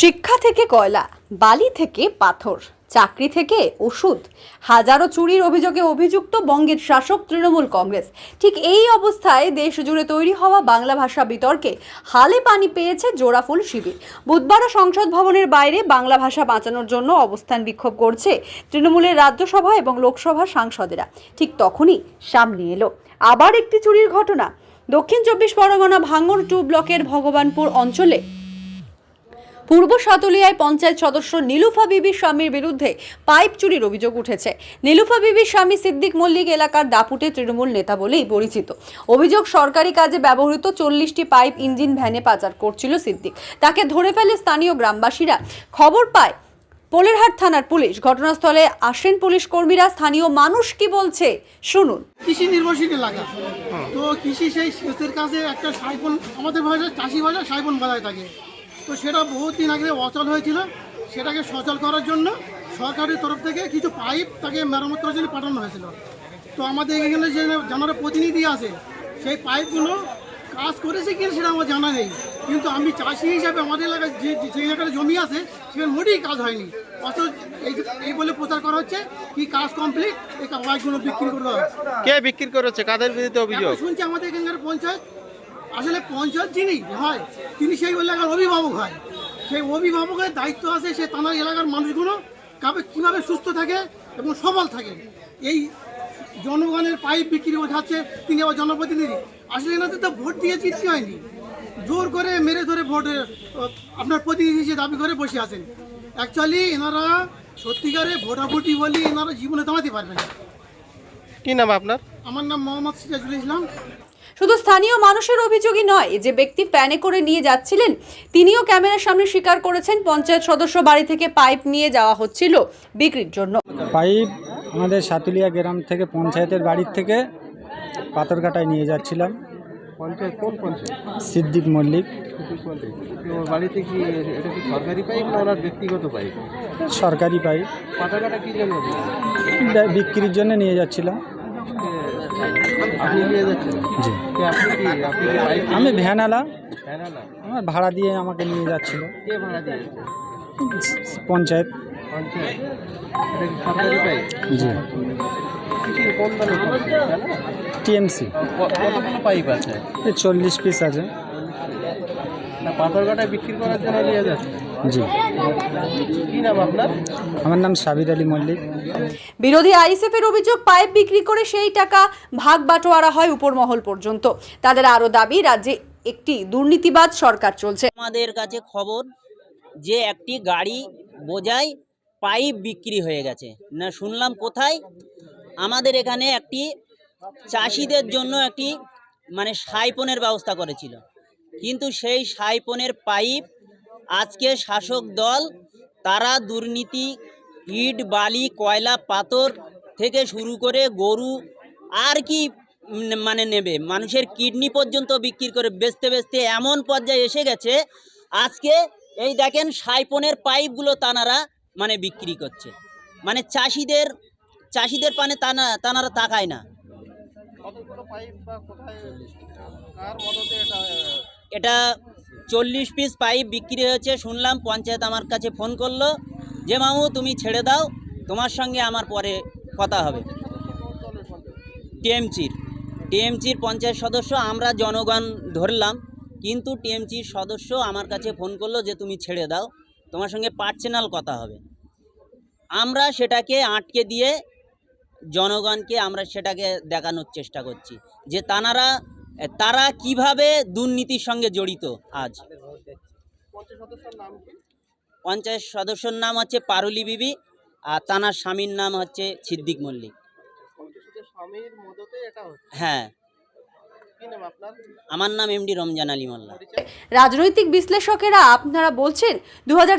শিক্ষা থেকে কয়লা, বালি থেকে পাথর, চাকরি থেকে ওষুধ, হাজারো চুরির অভিযোগে অভিযুক্ত বঙ্গের শাসক তৃণমূল কংগ্রেস। ঠিক এই অবস্থায় দেশ জুড়ে তৈরি হওয়া বাংলা ভাষা বিতর্কে হালে পানি পেয়েছে জোড়াফুল শিবির। বুধবারও সংসদ ভবনের বাইরে বাংলা ভাষা বাঁচানোর জন্য অবস্থান বিক্ষোভ করছে তৃণমূলের রাজ্যসভা এবং লোকসভা সাংসদেরা। ঠিক তখনই সামনে এলো। আবার একটি চুরির ঘটনা। দক্ষিণ চব্বিশ পরগনা ভাঙর টু ব্লকের ভগবানপুর অঞ্চলে পূর্ব সাতুলিয়ায় পঞ্চায়েত সদস্য নীলুফা বিবি স্বামীর বিরুদ্ধে পাইপ চুরির অভিযোগ উঠেছে। নীলুফা বিবির স্বামী সিদ্দিক মল্লিক এলাকার দাপুটে তৃণমূল নেতা বলেই পরিচিত। অভিযোগ সরকারি কাজে ব্যবহৃত চল্লিশটি পাইপ ইঞ্জিন ভ্যানে পাচার করছিল সিদ্দিক। তাকে ধরে ফেলে স্থানীয় গ্রামবাসীরা খবর পায় পোলেরহাট থানার পুলিশ। ঘটনাস্থলে আসেন পুলিশ কর্মীরা। স্থানীয় মানুষ কি বলছে শুনুন। কৃষি নির্ভরশীল এলাকা। তো কৃষি সেই সেচের একটা সাইফোন আমাদের ভাষায় চাষি ভাষায় সাইফোন বলায় থাকে। তো সেটা বহুত দিন আগে অচল হয়েছিল। সেটাকে সচল করার জন্য সরকারের তরফ থেকে কিছু পাইপ তাকে মেরামত করার জন্য পাঠানো হয়েছিল। তো আমাদের এখানে যে জানার প্রতিনিধি আছে সেই পাইপগুলো কাজ করেছে কিনা সেটা আমার জানা নেই। কিন্তু আমি চাষি হিসাবে আমাদের এলাকায় যে যে জায়গাটা জমি আছে সেখানে মোটেই কাজ হয়নি। অথচ এই এই বলে প্রচার করা হচ্ছে কি কাজ কমপ্লিট এই পাইপগুলো বিক্রি করে কে বিক্রি করেছে? কাদের বিরুদ্ধে অভিযোগ? শুনছি আমাদের এখানকার পঞ্চায়েত আসলে পঞ্চায়েত যিনি হয় তিনি সেই এলাকার অভিভাবক হয়। সেই অভিভাবকের দায়িত্ব আছে সে তানার এলাকার মানুষগুলো কাবে কীভাবে সুস্থ থাকে এবং সবল থাকে। এই জনগণের পাইপ বিক্রি বোঝাচ্ছে তিনি আবার জনপ্রতিনিধি। আসলে এনাদের তো ভোট দিয়ে জিততে হয়নি। জোর করে মেরে ধরে ভোট আপনার প্রতিনিধি হিসেবে দাবি করে বসে আছেন। অ্যাকচুয়ালি এনারা সত্যিকারে ভোটাভুটি বলি এনারা জীবনে দাঁড়াতে পারবেন না। কি নাম আপনার? আমার নাম মোহাম্মদ সিরাজুল ইসলাম। শুধু স্থানীয় মানুষের অভিযোগই নয় যে ব্যক্তি প্যানে করে নিয়ে যাচ্ছিলেন তিনিও ক্যামেরার সামনে স্বীকার করেছেন পঞ্চায়েত সদস্য বাড়ি থেকে পাইপ নিয়ে যাওয়া হচ্ছিল বিক্রির জন্য। পাইপ আমাদের সাতুলিয়া গ্রাম থেকে পঞ্চায়েতের বাড়ির থেকে পাথরঘাটায় নিয়ে যাচ্ছিলাম। পঞ্চায়েত কোন পঞ্চায়েত? সিদ্দিক মল্লিক। ওর বাড়িতে কি এটা কি সরকারি পাইপ না ওনার ব্যক্তিগত পাইপ? সরকারি পাইপ। পাতাকাটা কি জন্য? বিক্রির জন্য নিয়ে যাচ্ছিলাম। আমি ভ্যানালা। আমার ভাড়া দিয়ে আমাকে নিয়ে যাচ্ছিল। পঞ্চায়েত? টিএমসি। চল্লিশ পিস আছে। পাথরঘাটায় বিক্রি করার জন্য নিয়ে যাচ্ছে। জি। কি নাম আপনার? আমার নাম সাবির আলী মল্লিক। বিরোধী আইএসএফের অভিযোগ পাইপ বিক্রি করে সেই টাকা ভাগ বাটোয়ারা হয় উপরমহল পর্যন্ত। তাদের আরও দাবি রাজ্যে একটি দুর্নীতিবাদ সরকার চলছে। আমাদের কাছে খবর যে একটি গাড়ি বোঝাই পাইপ বিক্রি হয়ে গেছে। না শুনলাম কোথায়? আমাদের এখানে একটি চাষিদের জন্য একটি মানে সাইপনের ব্যবস্থা করেছিল। কিন্তু সেই সাইপনের পাইপ আজকে শাসক দল তারা দুর্নীতি ইট বালি কয়লা পাথর থেকে শুরু করে গরু আর কি মানে নেবে। মানুষের কিডনি পর্যন্ত বিক্রি করে বেচতে বেচতে এমন পর্যায়ে এসে গেছে আজকে এই দেখেন সাইপনের পাইপগুলো তানারা মানে বিক্রি করছে। মানে চাষিদের চাষিদের পানে তানা তানারা তাকায় না। এটা চল্লিশ পিস পাইপ বিক্রি হয়েছে। শুনলাম পঞ্চায়েত আমার কাছে ফোন করল যে, মামু, তুমি ছেড়ে দাও, তোমার সঙ্গে আমার পরে কথা হবে। টিএমচির টিএমচির পঞ্চায়েত সদস্য, আমরা জনগণ ধরলাম, কিন্তু টিএমচির সদস্য আমার কাছে ফোন করল যে, তুমি ছেড়ে দাও, তোমার সঙ্গে পার্সোনাল কথা হবে। আমরা সেটাকে আটকে দিয়ে জনগণকে আমরা সেটাকে দেখানোর চেষ্টা করছি যে, তানারা তারা কীভাবে দুর্নীতির সঙ্গে জড়িত আজ? পঞ্চায়েত সদস্যর নাম হচ্ছে পারুলি বিবি আর তানার স্বামীর নাম হচ্ছে সিদ্দিক মল্লিক। হ্যাঁ। আমার নাম এমডি রমজান আলী মোল্লা। রাজনৈতিক বিশ্লেষকেরা আপনারা বলছেন দু হাজার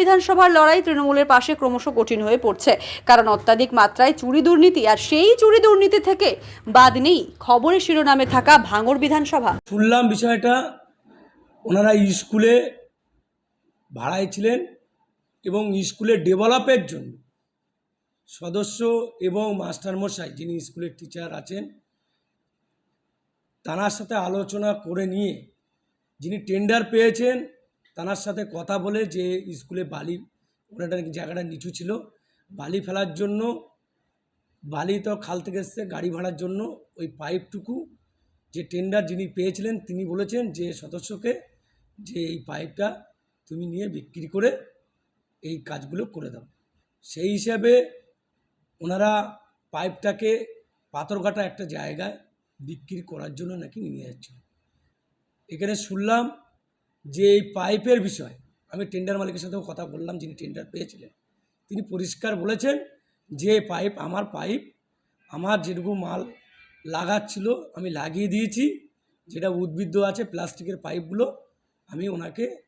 বিধানসভার লড়াই তৃণমূলের পাশে ক্রমশ কঠিন হয়ে পড়ছে। কারণ অত্যাধিক মাত্রায় চুরি দুর্নীতি আর সেই চুরি দুর্নীতি থেকে বাদ নেই খবরের শিরোনামে থাকা ভাঙর বিধানসভা। শুনলাম বিষয়টা ওনারা স্কুলে ভাড়ায় ছিলেন এবং স্কুলে ডেভেলপের জন্য সদস্য এবং মাস্টারমশাই যিনি স্কুলের টিচার আছেন তার সাথে আলোচনা করে নিয়ে যিনি টেন্ডার পেয়েছেন, তানার সাথে কথা বলে যে স্কুলে বালি ওনাটা নাকি জায়গাটা নিচু ছিল, বালি ফেলার জন্য, বালি তো খাল থেকে এসছে, গাড়ি ভাড়ার জন্য ওই পাইপটুকু, যে টেন্ডার যিনি পেয়েছিলেন তিনি বলেছেন যে সদস্যকে যে এই পাইপটা তুমি নিয়ে বিক্রি করে এই কাজগুলো করে দাও। সেই হিসাবে ওনারা পাইপটাকে পাথরঘাটা একটা জায়গায় বিক্রি করার জন্য নাকি নিয়ে যাচ্ছিল। এখানে শুনলাম যে এই পাইপের বিষয়, আমি টেন্ডার মালিকের সাথেও কথা বললাম যিনি টেন্ডার পেয়েছিলেন। তিনি পরিষ্কার বলেছেন যে পাইপ, আমার পাইপ, আমার যেটুকু মাল লাগাচ্ছিল, আমি লাগিয়ে দিয়েছি। যেটা উদ্ভিদ আছে, প্লাস্টিকের পাইপগুলো, আমি ওনাকে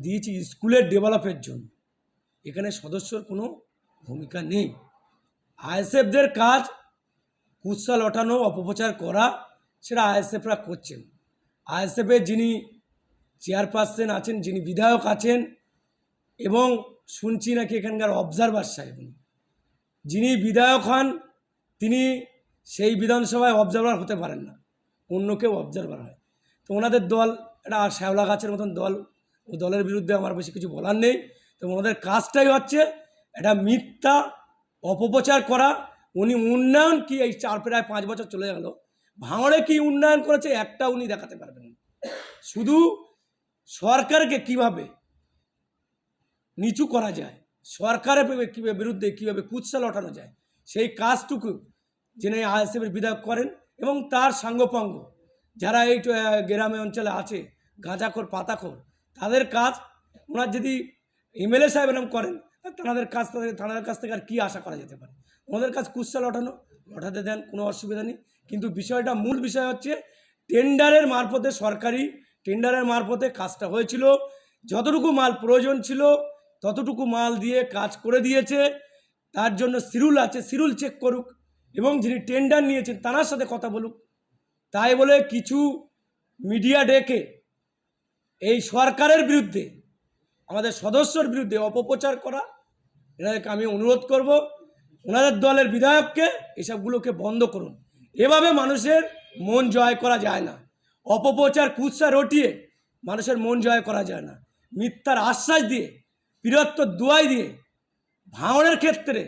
দিয়েছি স্কুলের ডেভেলপের জন্য। এখানে সদস্যর কোনো ভূমিকা নেই। আইএসএফদের কাজ কুৎসা লটানো, অপপ্রচার করা, সেটা আইএসএফরা করছেন। আইএসএফের যিনি চেয়ারপারসন আছেন, যিনি বিধায়ক আছেন, এবং শুনছি নাকি এখানকার অবজারভার সাহেব যিনি বিধায়ক হন, তিনি সেই বিধানসভায় অবজারভার হতে পারেন না। অন্য কেউ অবজারভার হয়। তো ওনাদের দল একটা শ্যাওলা গাছের মতন দল, ও দলের বিরুদ্ধে আমার বেশি কিছু বলার নেই। তো ওনাদের কাজটাই হচ্ছে একটা মিথ্যা, অপপ্রচার করা উনি উন্নয়ন কি এই চার প্রায় পাঁচ বছর চলে গেল? ভাঙড়ে কি উন্নয়ন করেছে? একটা উনি দেখাতে পারবেন না। শুধু সরকারকে কীভাবে নিচু করা যায়, সরকারের কীভাবে বিরুদ্ধে কীভাবে কুৎসা লটানো যায়, সেই কাজটুকু যিনি আইএসএফের বিধায়ক করেন এবং তার সাঙ্গপাঙ্গ, যারা এই গ্রামে অঞ্চলে আছে, গাঁজাখোর, পাতাখোর, তাদের কাজ, ওনার যদি এমএলএ সাহেব এরকম করেন তাদের কাজ, তাদের তাদের কাছ থেকে আর কী আশা করা যেতে পারে? ওনাদের কাজ কুৎসা লটানো, লটাতে দেন, কোনো অসুবিধা নেই। কিন্তু বিষয়টা, মূল বিষয় হচ্ছে, টেন্ডারের মারফতে সরকারি টেন্ডারের মারফতে কাজটা হয়েছিল। যতটুকু মাল প্রয়োজন ছিল, ততটুকু মাল দিয়ে কাজ করে দিয়েছে। তার জন্য সিরুল আছে, সিরুল চেক করুক। এবং যিনি টেন্ডার নিয়েছেন, তার সাথে কথা বলুক। তাই বলে কিছু মিডিয়া ডেকে, এই সরকারের বিরুদ্ধে, আমাদের সদস্যর বিরুদ্ধে অপপ্রচার করা, এনাদেরকে আমি অনুরোধ করব। ওনাদের দলের বিধায়ককে এসবগুলোকে বন্ধ করুন। এভাবে মানুষের মন জয় করা যায় না। অপপ্রচার, কুৎসা রটিয়ে মানুষের মন জয় করা যায় না। মিথ্যার আশ্বাস দিয়ে বীরত্ব দুয়াই দিয়ে ভাঙনের ক্ষেত্রে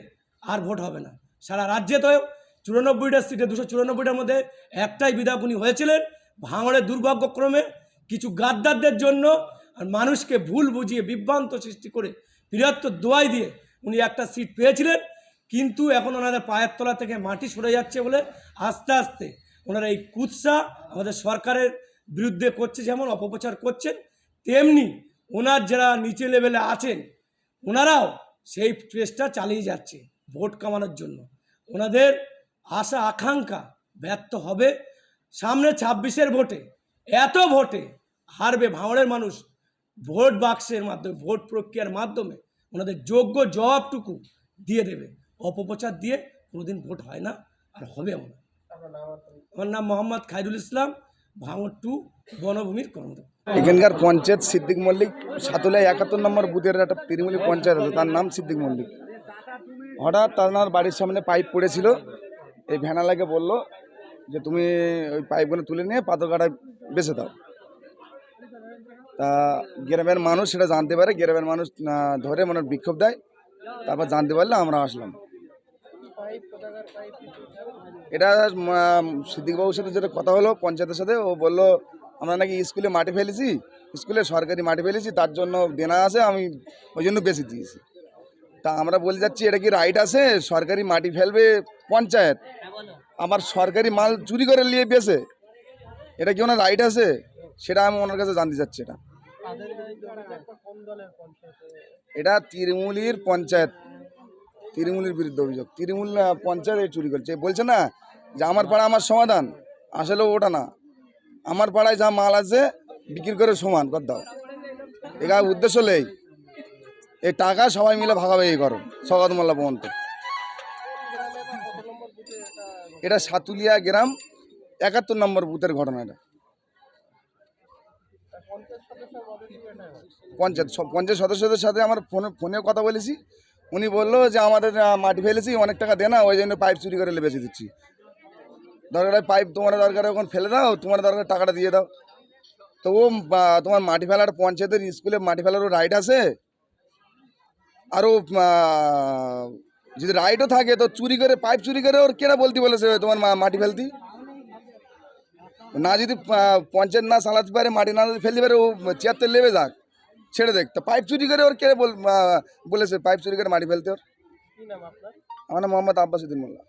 আর ভোট হবে না। সারা রাজ্যে তো চুরানব্বইটা সিটে, দুশো চুরানব্বইটার মধ্যে একটাই বিধায়ক উনি হয়েছিলেন। ভাঙনের দুর্ভাগ্যক্রমে কিছু গাদ্দারদের জন্য আর মানুষকে ভুল বুঝিয়ে বিভ্রান্ত সৃষ্টি করে বীরত্ব দোয়াই দিয়ে উনি একটা সিট পেয়েছিলেন। কিন্তু এখন ওনাদের পায়ের তলা থেকে মাটি সরে যাচ্ছে বলে আস্তে আস্তে ওনারা এই কুৎসা আমাদের সরকারের বিরুদ্ধে করছে, যেমন অপপ্রচার করছেন, তেমনি ওনার যারা নিচে লেভেলে আছেন, ওনারাও সেই চেষ্টা চালিয়ে যাচ্ছে ভোট কামানোর জন্য। ওনাদের আশা, আকাঙ্ক্ষা ব্যর্থ হবে। সামনে ছাব্বিশের ভোটে, এত ভোটে হারবে ভাঙড়ের মানুষ ভোট বাক্সের মাধ্যমে, ভোট প্রক্রিয়ার মাধ্যমে। ওনাদের যোগ্য জবাবটুকু দিয়ে দেবে। অপপ্রচার দিয়ে কোনোদিন ভোট হয় না আর হবেও না। আমার নাম মোহাম্মদ খাইরুল ইসলাম ভাঙড় টু বনভূমির কর্মদক্ষ এখানকার পঞ্চায়েত সিদ্দিক মল্লিক সাতুলাই একাত্তর নম্বর বুথের একটা তিরিমুলি পঞ্চায়েত আছে তার নাম সিদ্দিক মল্লিক। হঠাৎ তার বাড়ির সামনে পাইপ পড়েছিল এই ভ্যানালাকে বলল যে তুমি ওই পাইপগুলো তুলে নিয়ে পাথরঘাটায় বেছে দাও। তা গ্রামের মানুষ সেটা জানতে পারে গ্রামের মানুষ ধরে মানে বিক্ষোভ দেয় তারপর জানতে পারলে আমরা আসলাম। এটা সিদ্দিকবাবুর সাথে যেটা কথা হলো পঞ্চায়েতের সাথে, ও বলল, আমরা নাকি স্কুলে মাটি ফেলেছি, স্কুলে সরকারি মাটি ফেলেছি, তার জন্য দেনা আছে, আমি ওই জন্য বেশি দিয়েছি। তা আমরা বলে যাচ্ছি, এটা কি রাইট আছে? সরকারি মাটি ফেলবে পঞ্চায়েত? আমার সরকারি মাল চুরি করে নিয়ে বেছে এটা কি ওনার রাইট আছে? সেটা আমি ওনার কাছে জানতে চাচ্ছি এটা। এটা তৃণমূলীর পঞ্চায়েত। তৃণমূলের বিরুদ্ধে অভিযোগ। তৃণমূল পঞ্চায়েত চুরি করছে। বলছে না যে আমার পাড়া আমার সমাধান। আসলে ওটা না। আমার পাড়ায় যা মাল আছে, বিক্রি করে সমান কর দাও। এটা উদ্দেশ্য নেই? এই টাকা সবাই মিলে এই করো সগাত মোল্লা পর্যন্ত এটা সাতুলিয়া গ্রাম, একাত্তর নম্বর বুথের ঘটনা এটা। পঞ্চায়েত পঞ্চায়েত সদস্যদের সাথে আমার ফোনে ফোনে কথা বলেছি। উনি বলল যে, আমাদের মাটি ফেলেছি, অনেক টাকা দে না, ওই জন্য পাইপ চুরি করে বেঁচে দিচ্ছি। দরকার পাইপ তোমার দরকার এখন ফেলে দাও, তোমার দরকার টাকাটা দিয়ে দাও। তো ও তোমার মাটি ফেলার পঞ্চায়েতের স্কুলে মাটি ফেলারও রাইট আছে। আরও যদি রাইটও থাকে, তো চুরি করে, পাইপ চুরি করে ওর কেনা বলতে বলেছে তোমার মাটি ফেলতি? না যদি পঞ্চায়েত না চালাতে পারে, মাটি না ফেলতে পারে, ও চেয়ারতে লেবে যাক। ছেড়ে দেখ তো পাইপ চুরি করে ওর কে বল বলেছে পাইপ চুরি করে মাটি ফেলতে ওর। আমার নাম মোহাম্মদ আব্বাসুদ্দিন মোল্লা।